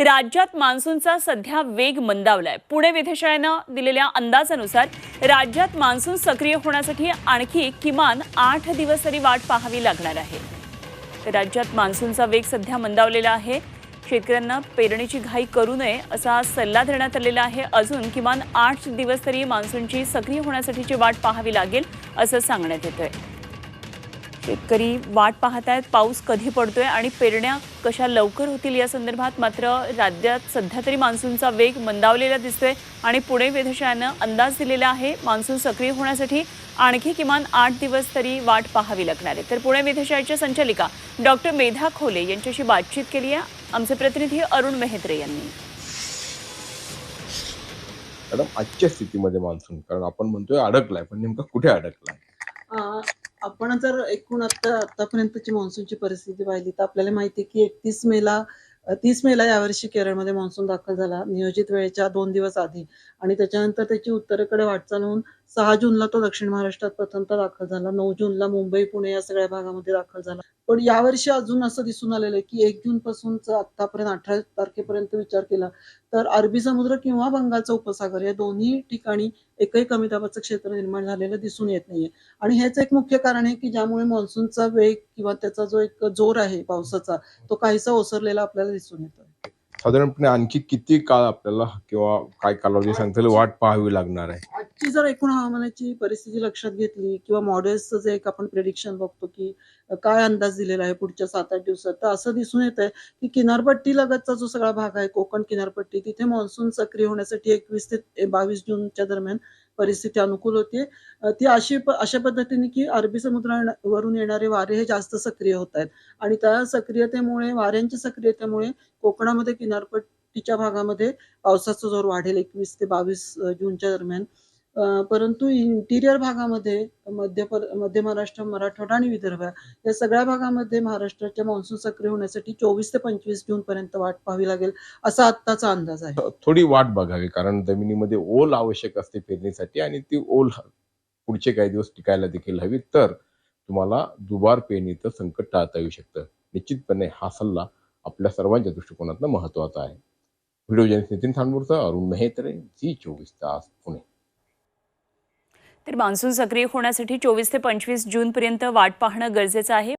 राज्यात मान्सूनचा सध्या वेग मंदावलाय. पुणे वेधशाळेनं दिलेल्या अंदाजानुसार राज्यात मान्सून सक्रिय होण्यासाठी आणखी किमान आठ दिवस तरी वाट पाहावी लागणार आहे. राज्यात मान्सूनचा वेग सध्या मंदावलेला आहे. शेतकऱ्यांना पेरणीची घाई करू नये असा सल्ला देण्यात आलेला आहे. अजून किमान आठ दिवस तरी मान्सूनची सक्रिय होण्यासाठीची वाट पाहावी लागेल असं सांगण्यात येतंय. शेतकरी वाट पाहत आहेत पाऊस कधी पडतोय आणि पेरण्या कशा लवकर होतील या संदर्भात मात्र राज्यात सध्या तरी मान्सूनचा वेग मंदावलेला दिसतोय आणि पुणे वेधशाळेनं अंदाज दिलेला आहे मान्सून सक्रिय होण्यासाठी आणखी किमान आठ दिवस तरी वाट पाहावी लागणार आहे. तर पुणे वेधशाळेच्या संचालिका डॉक्टर मेधा खोले यांच्याशी बातचीत केली आहे. आमचे प्रतिनिधी अरुण मेहत्रे यांनी. मॅडम आजच्या स्थितीमध्ये मान्सून कारण आपण म्हणतोय अडकलाय पण नेमका कुठे अडकलाय? आपण जर एकूण आता आतापर्यंतची मान्सूनची परिस्थिती पाहिली तर आपल्याला माहिती आहे की एकतीस मेला तीस मेला यावर्षी केरळमध्ये मान्सून दाखल झाला नियोजित वेळेच्या दोन दिवस आधी. आणि त्याच्यानंतर त्याची उत्तरेकडे वाटचाल होऊन सहा जूनला तो दक्षिण महाराष्ट्रात प्रथमतः दाखल झाला. नऊ जूनला मुंबई पुणे या सगळ्या भागामध्ये दाखल झाला. पण यावर्षी अजून असं दिसून आलेलं आहे की एक जून पासूनच आतापर्यंत अठरा तारखेपर्यंत विचार केला तर अरबी समुद्र किंवा बंगालचा उपसागर या दोन्ही ठिकाणी एकही कमी दाबाचं क्षेत्र निर्माण झालेलं दिसून येत नाहीये. आणि ह्याच एक मुख्य कारण आहे की ज्यामुळे मान्सूनचा वेग किंवा त्याचा जो एक जोर आहे पावसाचा तो काहीसा ओसरलेला आपल्याला दिसून येतो साधारणपणे आणखी किती काळ आपल्याला किंवा काय कालावधी सांगता येईल वाट पाहावी लागणार आहे? आजची जर एकूण हवामानाची परिस्थिती लक्षात घेतली किंवा मॉडेल्सचं जे एक आपण प्रेडिक्शन बघतो की काय अंदाज दिलेला आहे पुढच्या सात आठ दिवसात तर असं दिसून येत आहे की किनारपट्टी लगतचा जो सगळा भाग आहे कोकण किनारपट्टी तिथे मान्सून सक्रिय होण्यासाठी एकवीस ते बावीस जूनच्या दरम्यान परिस्थिती अनुकूल होती ती अशी अशा पद्धतीने की अरबी समुद्रावरून येणारे वारे हे जास्त सक्रिय होत आहेत. आणि त्या सक्रियतेमुळे वाऱ्यांच्या सक्रियतेमुळे कोकणामध्ये किनारपट्टीच्या भागामध्ये पावसाचा जोर वाढेल. एकवीस ते बावीस जूनच्या दरम्यान. परंतु इंटिरियर भागामध्ये मध्य पर- मध्य महाराष्ट्र मराठवाडा आणि विदर्भ या सगळ्या भागामध्ये महाराष्ट्राच्या मान्सून सक्रिय होण्यासाठी चोवीस ते पंचवीस जून पर्यंत वाट पाहावी लागेल असा आत्ताचा अंदाज आहे. थोडी वाट बघावी कारण जमिनीमध्ये ओल आवश्यक असते पेरणीसाठी आणि ती ओल पुढचे काही दिवस टिकायला देखील हवी तर तुम्हाला दुबार पेरणीचं संकट टाळता येऊ शकतं. निश्चितपणे हा सल्ला आपल्या सर्वांच्या दृष्टिकोनातून महत्त्वाचा आहे. व्हिडिओ जर्नलिस्ट नितीन थांडूरचा अरुण मेहेत्रे जी चोवीस तास पुणे. तर मान्सून सक्रिय होण्यासाठी चोवीस ते पंचवीस जूनपर्यंत वाट पाहणं गरजेचं आहे.